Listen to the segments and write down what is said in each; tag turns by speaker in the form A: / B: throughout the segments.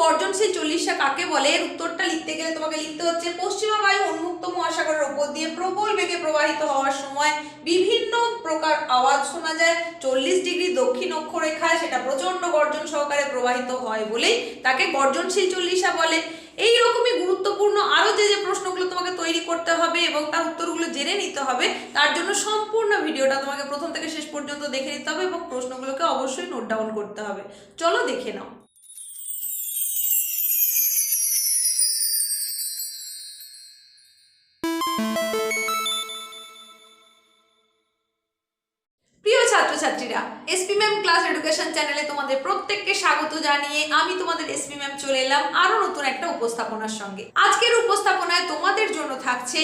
A: বর্জনশীল চল্লিশা কাকে বলে? এর উত্তরটা লিখতে গেলে তোমাকে লিখতে হচ্ছে, পশ্চিমা বায়ু উন্মুক্ত মহাসাগরের উপর দিয়ে প্রবল বেগে প্রবাহিত হওয়ার সময় বিভিন্ন প্রকার আওয়াজ শোনা যায়। চল্লিশ ডিগ্রি দক্ষিণ অক্ষরেখায় সেটা প্রচণ্ড গর্জন সহকারে প্রবাহিত হয় বলেই তাকে গর্জনশীল চল্লিশা বলে। এই রকমই গুরুত্বপূর্ণ আরও যে যে প্রশ্নগুলো তোমাকে তৈরি করতে হবে এবং তার উত্তরগুলো জেনে নিতে হবে, তার জন্য সম্পূর্ণ ভিডিওটা তোমাকে প্রথম থেকে শেষ পর্যন্ত দেখে নিতে হবে এবং প্রশ্নগুলোকে অবশ্যই নোট ডাউন করতে হবে। চলো দেখে নাও। ছাত্রছাত্রীরা এসপি ম্যাম ক্লাস এডুকেশন চ্যানেলে তোমাদের প্রত্যেককে স্বাগত জানিয়ে আমি তোমাদের এসপি ম্যাম চলে এলাম আরও নতুন একটা উপস্থাপনার সঙ্গে। আজকের উপস্থাপনায় তোমাদের জন্য থাকছে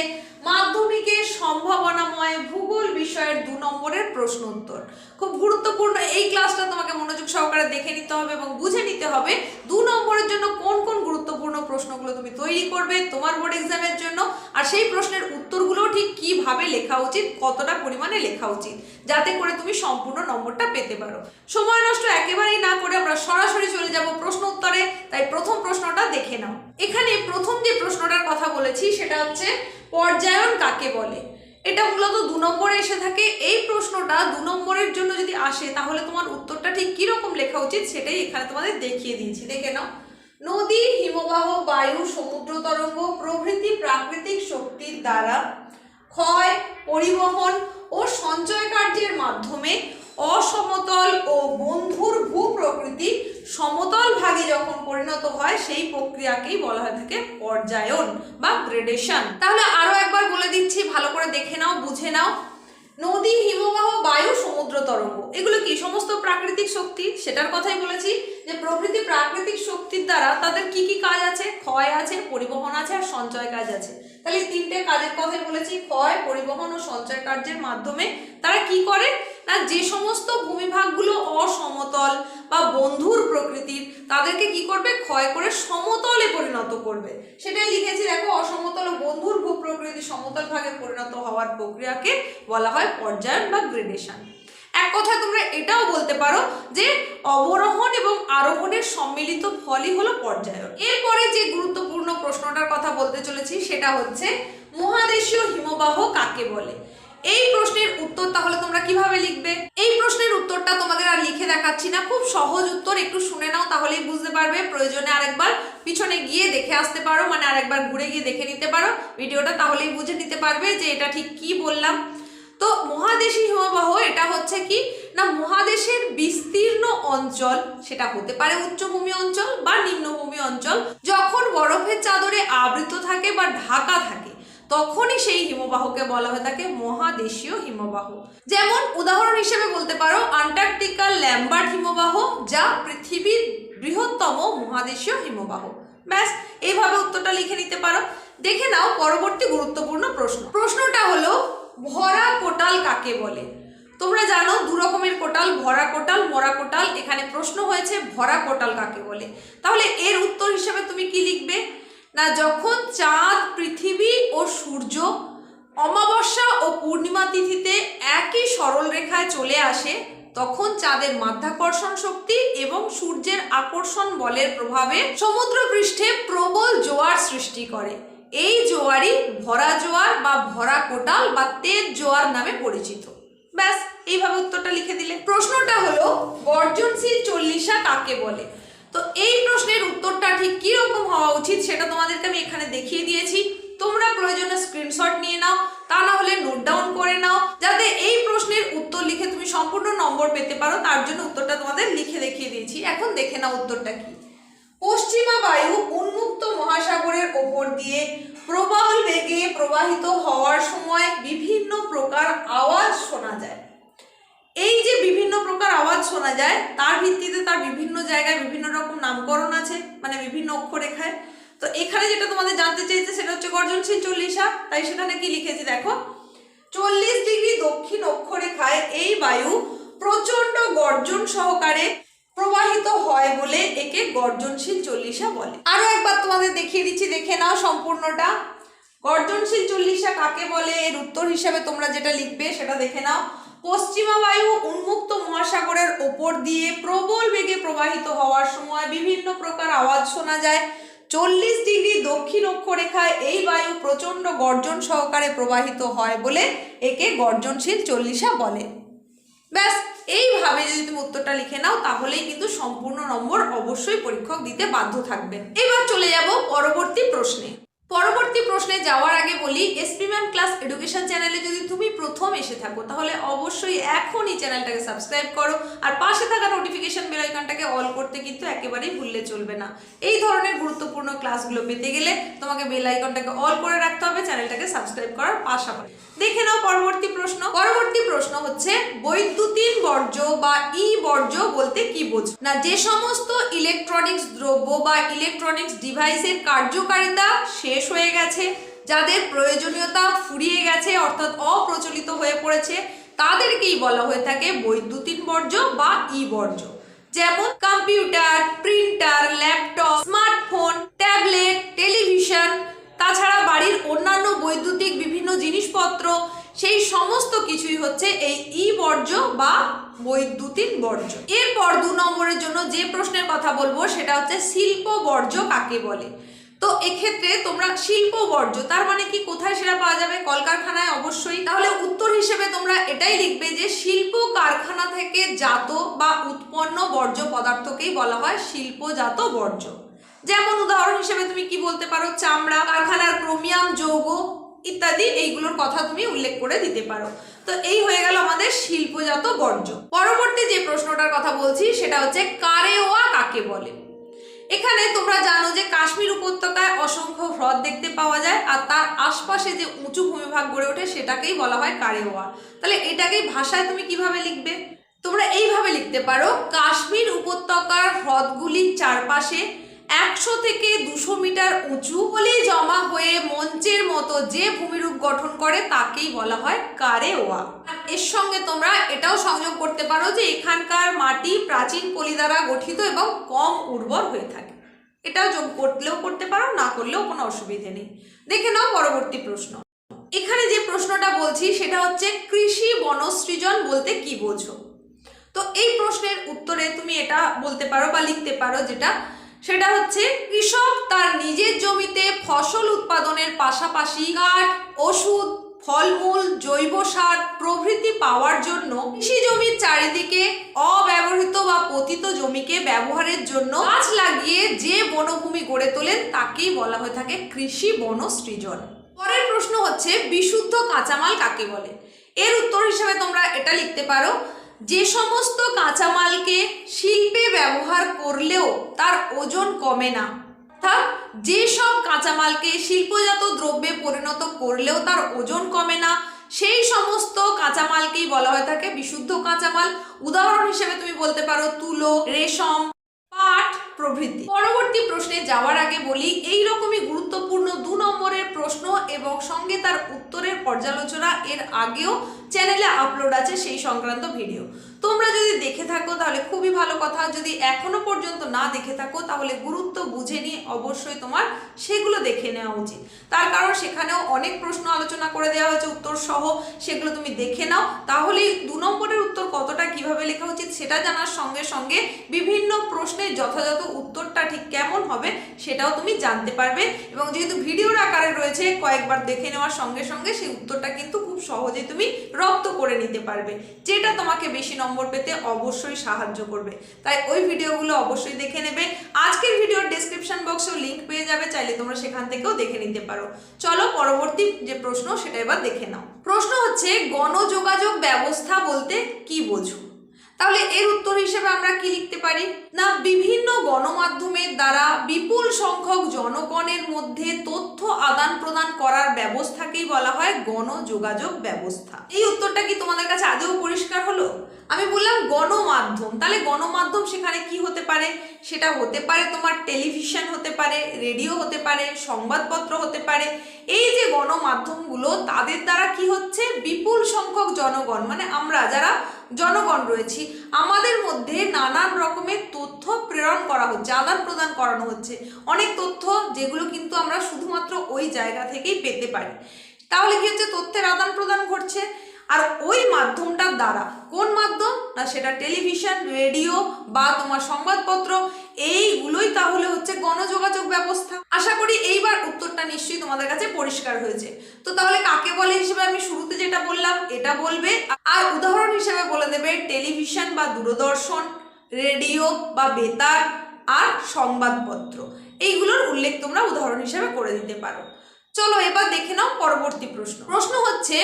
A: মাধ্যমিকের সম্ভাবনাময় ভূগোল বিষয়ের দু নম্বরের প্রশ্ন উত্তর। খুব গুরুত্বপূর্ণ এই ক্লাসটা তোমাকে মনোযোগ সহকারে দেখে নিতে হবে এবং বুঝে নিতে হবে দু নম্বরের জন্য কোন কোন গুরুত্বপূর্ণ প্রশ্নগুলো তুমি তৈরি করবে তোমার বোর্ড এক্সামের জন্য আর সেই প্রশ্নের উত্তরগুলো ঠিক কীভাবে লেখা উচিত, কতটা পরিমাণে লেখা উচিত, যাতে করে তুমি সম্পূর্ণ নম্বরটা পেতে পারো। সময় নষ্ট একেবারেই না করে আমরা সরাসরি চলে যাব প্রশ্ন উত্তরে, তাই প্রথম প্রশ্নটা দেখে নাও। এখানে প্রথম যে প্রশ্নটার কথা বলেছি, সেটা হচ্ছে পর্যায়ন কাকে বলে? এটা মূলত দু নম্বরে এসে থাকে। এই প্রশ্নটা দু নম্বরের জন্য যদি আসে, তাহলে তোমার উত্তরটা ঠিক কীরকম লেখা উচিত সেটাই এখানে তোমাদের দেখিয়ে দিয়েছি। দেখে নাও। নদী, হিমবাহ, বায়ু, সমুদ্র তরঙ্গ, প্রভৃতি প্রাকৃতিক শক্তির দ্বারা ক্ষয়, পরিবহন ও সঞ্চয় কার্যের মাধ্যমে অসমতল ও বন্ধুর ভূপ্রকৃতি সমতল ভাগে যখন পরিণত হয়, সেই প্রক্রিয়াকেই বলা হয়ে থাকে পর্যায়ন বা গ্রেডেশন তাহলে আরও একবার বলে দিচ্ছি, ভালো করে দেখে নাও, বুঝে নাও। নদী, হিমবাহ, বায়ু, সমুদ্র তরঙ্গ, এগুলো কি সমস্ত প্রাকৃতিক শক্তি? সেটার কথাই বলেছি যে প্রকৃতি প্রাকৃতিক শক্তির দ্বারা তাদের কি কি কাজ আছে? ক্ষয় আছে, পরিবহন আছে আর সঞ্চয় কাজ আছে। তাহলে তিনটে কাজের কথাই বলেছি, ক্ষয়, পরিবহন ও সঞ্চয় কার্যের মাধ্যমে। তারা কি করে? না, যে সমস্ত ভূমিভাগগুলো অসমতল বা বন্ধুর প্রকৃতির, তাদেরকে কি করবে? ক্ষয় করে সমতলে পরিণত করবে। সেটাই লিখেছি, দেখো, অসমতল ও বন্ধুর ভূপ্রকৃতি সমতল ভাগে পরিণত হওয়ার প্রক্রিয়াকে বলা হয় পর্যায়ন বা গ্রেডেশন এক কথায় তোমরা এটাও বলতে পারো যে অবরোহণ এবং আরোহণের সম্মিলিত ফলই হলো পর্যায়ন। এরপরে যে গুরুত্বপূর্ণ প্রশ্নটার কথা বলতে চলেছি সেটা হচ্ছে, মহাদেশীয় হিমবাহ কাকে বলে? এই প্রশ্নের উত্তর তাহলে তোমরা কীভাবে লিখবে? এই প্রশ্নের উত্তরটা তোমাদের আর লিখে দেখাচ্ছি না। খুব সহজ উত্তর, একটু শুনে নাও তাহলেই বুঝতে পারবে। প্রয়োজনে আরেকবার পিছনে গিয়ে দেখে আসতে পারো মানে আরেকবার ঘুরে গিয়ে দেখে নিতে পারো। ভিডিওটা তাহলেই বুঝে নিতে পারবে যে এটা ঠিক কি বললাম। তো মহাদেশী হিমবাহ, এটা হচ্ছে কি? না, মহাদেশের বিস্তীর্ণ অঞ্চল, সেটা হতে পারে উচ্চভূমি অঞ্চল বা নিম্নভূমি অঞ্চল, যখন বরফের চাদরে আবৃত থাকে বা ঢাকা থাকে, তখনই সেই হিমবাহকে বলা হয়ে থাকে মহাদেশীয় হিমবাহ। যেমন, উদাহরণ হিসেবে বলতে পারো আন্টার্কটিকাল ল্যাম্বার্ট হিমবাহ, যা পৃথিবীর বৃহত্তম মহাদেশীয় হিমবাহ। ব্যাস, এইভাবে উত্তরটা লিখে নিতে পারো। দেখে নাও পরবর্তী গুরুত্বপূর্ণ প্রশ্ন। প্রশ্নটা হলো ভরা কোটাল কাকে বলে? তোমরা জানো দু রকমের কোটাল, ভরা কোটাল, মরা কোটাল। এখানে প্রশ্ন হয়েছে, ভরা কোটাল কাকে বলে? তাহলে এর উত্তর হিসেবে তুমি কি লিখবে? না, যখন চাঁদ, পৃথিবী ও সূর্য অমাবস্যা ও পূর্ণিমা তিথিতে একই সরল রেখায় চলে আসে, তখন চাঁদের মাধ্যাকর্ষণ শক্তি এবং সূর্যের আকর্ষণ বলের প্রভাবে সমুদ্র পৃষ্ঠে প্রবল জোয়ার সৃষ্টি করে। এই জোয়ারই ভরা জোয়ার বা ভরা কোটাল বা তেজ জোয়ার নামে পরিচিত। ব্যাস, এইভাবে উত্তরটা লিখে দিলে। প্রশ্নটা হলো বর্জনশীল চল্লিশা কাকে বলে? তো এই প্রশ্নের উত্তরটা ঠিক কি রকম হওয়া উচিত সেটা তোমাদেরকে আমি এখানে দেখিয়ে দিয়েছি। তোমরা প্রয়োজনে স্ক্রিনশট নিয়ে নাও, তা না হলে নোট ডাউন করে নাও, যাতে এই প্রশ্নের উত্তর লিখে তুমি সম্পূর্ণ নম্বর পেতে পারো। তার জন্য উত্তরটা তোমাদের লিখে দেখিয়ে দিয়েছি। এখন দেখে নাও উত্তরটা কি। পশ্চিমা বায়ু উন্মুক্ত মহাসাগরের ওপর দিয়ে প্রবল বেগে প্রবাহিত হওয়ার সময় বিভিন্ন প্রকার আওয়াজ শোনা যায়। এই যে বিভিন্ন প্রকার আওয়াজ শোনা যায়, তার ভিত্তিতে তার বিভিন্ন জায়গায় বিভিন্ন রকম নামকরণ আছে মানে বিভিন্ন অক্ষরেখায়। তো এখানে যেটা তোমাদের জানতে চাইছে সেটা হচ্ছে গর্জনশীল চল্লিশা, তাই সেখানে কি লিখেছি, দেখো। চল্লিশ ডিগ্রি দক্ষিণ অক্ষরেখায় এই বায়ু প্রচণ্ড গর্জন সহকারে প্রবাহিত হয় বলে একে গর্জনশীল চল্লিশা বলে। আরও একবার তোমাদের দেখিয়ে দিচ্ছি, দেখে নাও সম্পূর্ণটা। গর্জনশীল চল্লিশা কাকে বলে? এর উত্তর হিসাবে তোমরা যেটা লিখবে সেটা দেখে নাও। পশ্চিমা বায়ু উন্মুক্ত মহাসাগরের ওপর দিয়ে প্রবল বেগে প্রবাহিত হওয়ার সময় বিভিন্ন প্রকার আওয়াজ শোনা যায়। চল্লিশ ডিগ্রি দক্ষিণ অক্ষরেখায় এই বায়ু প্রচণ্ড গর্জন সহকারে প্রবাহিত হয় বলে একে গর্জনশীল চল্লিশা বলে। ব্যাস এইভাবে যদি তুমি উত্তরটা লিখে নাও, তাহলেই কিন্তু সম্পূর্ণ নম্বর অবশ্যই পরীক্ষক দিতে বাধ্য থাকবেন। এবার চলে যাব পরবর্তী প্রশ্নে। পরবর্তী প্রশ্নে যাওয়ার আগে বলি এসপি ম্যাম ক্লাস এডুকেশন চ্যানেলে যদি তুমি প্রথম এসে থাকো, তাহলে অবশ্যই এখনই চ্যানেলটাকে সাবস্ক্রাইব করো আর পাশে থাকা নোটিফিকেশন বেল আইকনটাকে অল করতে কিন্তু একেবারেই ভুললে চলবে না। এই ধরনের গুরুত্বপূর্ণ ক্লাসগুলো পেতে গেলে তোমাকে বেল আইকনটাকে অল করে রাখতে হবে চ্যানেলটাকে সাবস্ক্রাইব করার পাশাপাশি। দেখে নাও পরবর্তী প্রশ্ন। পরবর্তী প্রশ্ন হচ্ছে বৈদ্যুতিন বর্জ্য বা ই বর্জ্য বলতে কি বোঝো? না, যে সমস্ত ইলেকট্রনিক্স দ্রব্য বা ইলেকট্রনিক্স ডিভাইসের কার্যকারিতা শেষ হয়ে গেছে, যাদের প্রয়োজনীয়তা ফুরিয়ে গেছে, অর্থাৎ অপ্রচলিত হয়ে পড়েছে, তাদেরকেই বলা হয়ে থাকে বৈদ্যুতিন বর্জ্য বা ই বর্জ্য। যেমন computer, printer, laptop, smartphone, tablet, television, তাছাড়া বাড়ির অন্যান্য বৈদ্যুতিক বিভিন্ন জিনিসপত্র সেই সমস্ত কিছুই হচ্ছে এই ই বর্জ্য বা বৈদ্যুতিন বর্জ্য। এরপর দু নম্বরের জন্য যে প্রশ্নের কথা বলব, সেটা হচ্ছে শিল্প বর্জ্য কাকে বলে? তো এক্ষেত্রে তোমরা শিল্প বর্জ্য, তার মানে কি কোথায় সেটা পাওয়া যাবে? কলকারখানায় অবশ্যই। তাহলে উত্তর হিসেবে তোমরা এটাই লিখবে যে শিল্প কারখানা থেকে জাত বা উৎপন্ন বর্জ্য পদার্থকেই বলা হয় শিল্পজাত বর্জ্য। যেমন উদাহরণ হিসেবে তুমি কি বলতে পারো? চামড়া, কারখানার ক্রোমিয়াম, যৌগ ইত্যাদি, এইগুলোর কথা তুমি উল্লেখ করে দিতে পারো। তো এই হয়ে গেল আমাদের শিল্পজাত বর্জ্য। পরবর্তী যে প্রশ্নটার কথা বলছি, সেটা হচ্ছে কারেওয়া কাকে বলে? এখানে তোমরা জানো যে কাশ্মীর উপত্যকায় অসংখ্য হ্রদ দেখতে পাওয়া যায়, আর তার আশপাশে যে উঁচু ভূমিভাগ গড়ে ওঠে, সেটাকেই বলা হয় কারেওয়া। তাহলে এটাকেই ভাষায় তুমি কীভাবে লিখবে? তোমরা এইভাবে লিখতে পারো, কাশ্মীর উপত্যকার হ্রদগুলির চারপাশে একশো থেকে দুশো মিটার উঁচু হলে জমা হয়ে মঞ্চের মতো যে ভূমিরূপ গঠন করে তাকেই বলা হয় কারেওয়া। এর সঙ্গে তোমরা এটাও সংযোগ করতে পারো যে এখানকার মাটি প্রাচীন পলি দ্বারা গঠিত এবং কম উর্বর হয়ে থাকে। এটাও যোগ করলেও করতে পারো, না করলেও কোনো অসুবিধে নেই। দেখে নাও পরবর্তী প্রশ্ন। এখানে যে প্রশ্নটা বলছি, সেটা হচ্ছে কৃষি বনসৃজন বলতে কি বোঝো? তো এই প্রশ্নের উত্তরে তুমি এটা বলতে পারো বা লিখতে পারো যেটা সেটা হচ্ছে কৃষক তার নিজের জমিতে ফসল উৎপাদনের পাশাপাশি কাঠ ওষুধ, ফলমূল, জৈব সার প্রভৃতি পাওয়ার জন্য কৃষি জমির চারিদিকে অব্যবহৃত বা পতিত জমিকে ব্যবহারের জন্য গাছ লাগিয়ে যে বনভূমি গড়ে তোলেন তাকেই বলা হয়ে থাকে কৃষি বনসৃজন পরের প্রশ্ন হচ্ছে, বিশুদ্ধ কাঁচামাল কাকে বলে? এর উত্তর হিসেবে তোমরা এটা লিখতে পারো যে সমস্ত কাঁচামালকে শিল্পে ব্যবহার করলেও তার ওজন কমে না। অর্থাৎ যেসব কাঁচামালকে শিল্পজাত দ্রব্যে পরিণত করলেও তার ওজন কমে না, সেই সমস্ত কাঁচামালকেই বলা হয়ে থাকে বিশুদ্ধ কাঁচামাল। উদাহরণ হিসেবে তুমি বলতে পারো তুলো, রেশম, পাট প্রভৃতি। পরবর্তী প্রশ্নে যাওয়ার আগে বলি এই রকমই গুরুত্বপূর্ণ দু নম্বরের প্রশ্ন এবং সঙ্গে তার উত্তরের পর্যালোচনা এর আগেও চ্যানেলে আপলোড আছে সেই সংক্রান্ত ভিডিও তোমরা যদি দেখে থাকো তাহলে খুবই ভালো কথা, যদি এখনও পর্যন্ত না দেখে থাকো তাহলে গুরুত্ব বুঝে নিয়ে অবশ্যই তোমার সেগুলো দেখে নেওয়া উচিত। তার কারণ সেখানেও অনেক প্রশ্ন আলোচনা করে দেওয়া হয়েছে উত্তর সহ সেগুলো তুমি দেখে নাও তাহলে দু নম্বরের উত্তর কতটা কীভাবে লেখা উচিত সেটা জানার সঙ্গে সঙ্গে বিভিন্ন প্রশ্নের যথাযথ উত্তরটা ঠিক কেমন হবে সেটাও তুমি জানতে পারবে। এবং যেহেতু ভিডিওর আকারে রয়েছে, কয়েকবার দেখে নেওয়ার সঙ্গে সঙ্গে সেই উত্তরটা কিন্তু খুব সহজে তুমি রপ্ত করে নিতে পারবে। যেটা তোমাকে বেশি নম্বর পেতে অবশ্যই সাহায্য করবে। তাই ওই ভিডিওগুলো অবশ্যই দেখে নেবে। আজকের ভিডিওর ডেসক্রিপশন বক্সেও লিংক পেয়ে যাবে, চাইলে তোমরা সেখান থেকেও দেখে নিতে পারো। চলো পরবর্তী যে প্রশ্ন, সেটা এবার দেখে নাও। প্রশ্ন হচ্ছে, গণযোগাযোগ ব্যবস্থা বলতে কি বোঝো? তাহলে এর উত্তর হিসেবে আমরা কি লিখতে পারি? না, বিভিন্ন গণমাধ্যমের দ্বারা বিপুল সংখ্যক জনগণের মধ্যে তথ্য আদান প্রদান করার ব্যবস্থাকেই বলা হয় গণযোগাযোগ ব্যবস্থা। এই উত্তরটা কি তোমাদের কাছে আদৌ পরিষ্কার হলো? গণমাধ্যম। তাহলে গণমাধ্যম সেখানে কি হতে পারে? সেটা হতে পারে তোমার টেলিভিশন হতে পারে, রেডিও হতে পারে, সংবাদপত্র হতে পারে। এই যে গণমাধ্যমগুলো, তাদের দ্বারা কি হচ্ছে? বিপুল সংখ্যক জনগণ মানে আমরা যারা জনগণ রয়েছি, আমাদের মধ্যে নানান রকমের তথ্য প্রেরণ করা হচ্ছে, আদান প্রদান করানো হচ্ছে। অনেক তথ্য যেগুলো কিন্তু আমরা শুধুমাত্র ওই জায়গা থেকেই পেতে পারি। তাহলে কি হচ্ছে? তথ্যের আদান প্রদান ঘটছে। আর ওই মাধ্যমটার দ্বারা, কোন মাধ্যম? না, সেটা টেলিভিশন, রেডিও বা তোমার সংবাদপত্র, এইগুলোই তাহলে হচ্ছে গণযোগাযোগ ব্যবস্থা। আশা করি এইবার উত্তরটা নিশ্চয়ই তোমাদের কাছে পরিষ্কার হয়েছে। তো তাহলে কাকে বলে হিসেবে আমি শুরুতে যেটা বললাম, এটা বলবে। আর উদাহরণ হিসেবে বলে দেবে, টেলিভিশন বা দূরদর্শন, রেডিও বা বেতার আর সংবাদপত্র। এইগুলোর উল্লেখ তোমরা উদাহরণ হিসেবে করে দিতে পারো। চলো এবার দেখে নাও পরবর্তী প্রশ্ন। প্রশ্ন হচ্ছে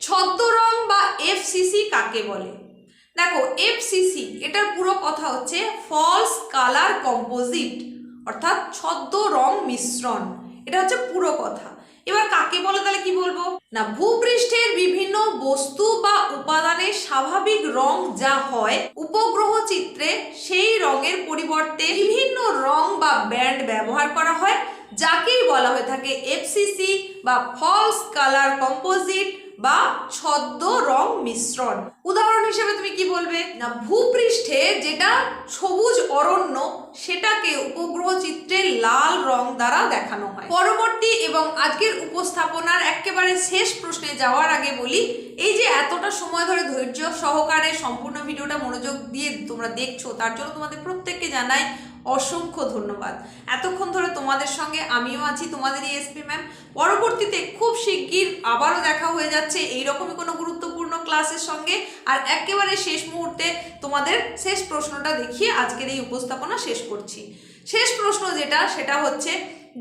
A: ছদ্মরং বা এফসিসি কাকে বলে? দেখো এফসিসি এটার পুরো কথা হচ্ছে ফলস কালার কম্পোজিট অর্থাৎ ছদ্ম রং মিশ্রণ। এটা হচ্ছে পুরো কথা। এবার কাকে বলে তাহলে কি বলব? না, ভূপৃষ্ঠের বিভিন্ন বস্তু বা উপাদানের স্বাভাবিক রং যা হয়, উপগ্রহ চিত্রে সেই রঙের পরিবর্তে বিভিন্ন রং বা ব্যান্ড ব্যবহার করা হয়, যাকেই বলা হয়ে থাকে এফসিসি বা ফলস কালার কম্পোজিট বা ছদ্ম রং মিশ্রণ। উদাহরণ হিসেবে তুমি কি বলবে? না, ভূপৃষ্ঠে যেটা সবুজ অরণ্য, সেটাকে উপগ্রহ চিত্রে লাল রং দ্বারা দেখানো হয়। পরবর্তী এবং আজকের উপস্থাপনার একেবারে শেষ প্রশ্নে যাওয়ার আগে বলি, এই যে এতটা সময় ধরে ধৈর্য সহকারে সম্পূর্ণ ভিডিওটা মনোযোগ দিয়ে তোমরা দেখছ, তার জন্য তোমাদের প্রত্যেককে জানাই অসংখ্য ধন্যবাদ। এতক্ষণ ধরে তোমাদের সঙ্গে আমিও আছি তোমাদের এসপি ম্যাম পরবর্তীতে খুব শিগগির আবারও দেখা হয়ে যাচ্ছে এইরকমই কোনো গুরুত্বপূর্ণ ক্লাসের সঙ্গে। আর একেবারে শেষ মুহূর্তে তোমাদের শেষ প্রশ্নটা দেখিয়ে আজকের এই উপস্থাপনা শেষ করছি। শেষ প্রশ্ন যেটা, সেটা হচ্ছে,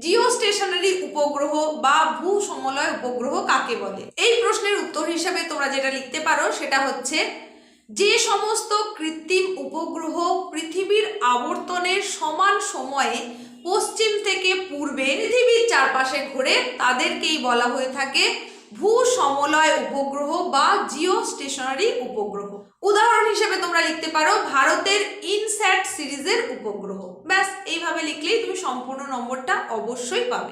A: জিও স্টেশনারি উপগ্রহ বা ভূ সমলয় উপগ্রহ কাকে বলে? এই প্রশ্নের উত্তর হিসাবে তোমরা যেটা লিখতে পারো, সেটা হচ্ছে যে সমস্ত কৃত্রিম উপগ্রহ পৃথিবীর আবর্তনের সমান সময়ে পশ্চিম থেকে পূর্বে পৃথিবীর চারপাশে ঘুরে, তাদেরকেই বলা হয়ে থাকে ভূ সমলয় উপগ্রহ বা জিও স্টেশনারি উপগ্রহ। উদাহরণ হিসেবে তোমরা লিখতে পারো, ভারতের ইনস্যাট সিরিজের উপগ্রহ। ব্যাস, এইভাবে লিখলেই তুমি সম্পূর্ণ নম্বরটা অবশ্যই পাবে।